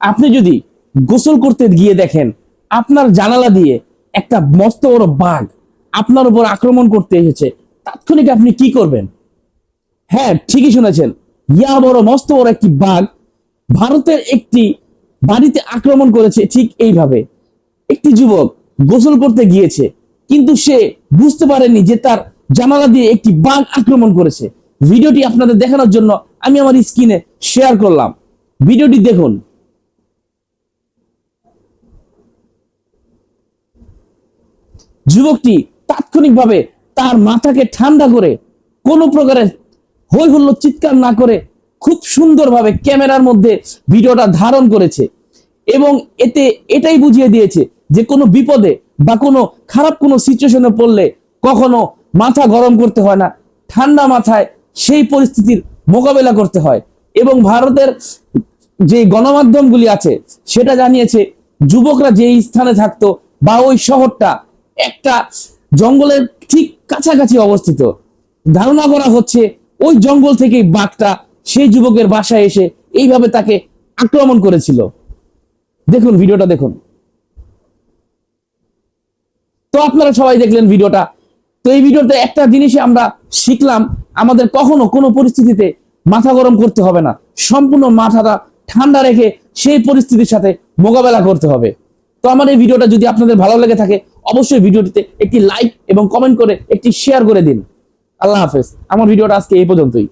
আপনি যদি গোসল করতে গিয়ে দেখেন, আপনার জানালা দিয়ে একটা মস্ত বড় বাঘ আপনার উপর আক্রমণ করতে এসেছে, তাৎক্ষণিক আপনি কি করবেন? হ্যাঁ ঠিকই শুনেছেন। ইয়া বড় মস্ত বড় একটি বাঘ ভারতের একটি বাড়িতে আক্রমণ করেছে ঠিক এইভাবে। একটি যুবক গোসল করতে গিয়েছে, কিন্তু সে বুঝতে পারেনি যে তার জানালা দিয়ে একটি বাঘ আক্রমণ করেছে। ভিডিওটি আপনাদের দেখানোর জন্য আমি আমার স্ক্রিনে শেয়ার করলাম। ভিডিওটি দেখুন। যুবকটি তাৎক্ষণিকভাবে তার মাথাকে ঠান্ডা করে কোনো প্রকারের হই হুল্লো চিৎকার না করে খুব সুন্দরভাবে ক্যামেরার মধ্যে ভিডিওটা ধারণ করেছে এবং এতে এটাই বুঝিয়ে দিয়েছে যে কোনো বিপদে বা কোনো খারাপ কোনো সিচুয়েশনে পড়লে কখনো মাথা গরম করতে হয় না, ঠান্ডা মাথায় সেই পরিস্থিতির মোকাবেলা করতে হয় এবং ভারতের যে গণমাধ্যমগুলি আছে সেটা জানিয়েছে, যুবকরা যেই স্থানে থাকতো বা ওই শহরটা একটা জঙ্গলের ঠিক কাছাকাছি অবস্থিত। ধারণা করা হচ্ছে ওই জঙ্গল থেকেই বাঘটা সেই যুবকের বাসায় এসে এইভাবে তাকে আক্রমণ করেছিল। দেখুন, ভিডিওটা দেখুন। তো আপনারা সবাই দেখলেন ভিডিওটা। তো এই ভিডিওতে একটা জিনিসই আমরা শিখলাম, আমাদের কখনো কোনো পরিস্থিতিতে মাথা গরম করতে হবে না। সম্পূর্ণ মাথাটা ঠান্ডা রেখে সেই পরিস্থিতির সাথে মোকাবেলা করতে হবে। তো আমার এই ভিডিওটা যদি আপনাদের ভালো লেগে থাকে অবশ্যই ভিডিওটিতে একটি লাইক এবং কমেন্ট করে একটি শেয়ার করে দিন। আল্লাহ হাফেজ। আমার ভিডিওটা আজকে এই পর্যন্তই।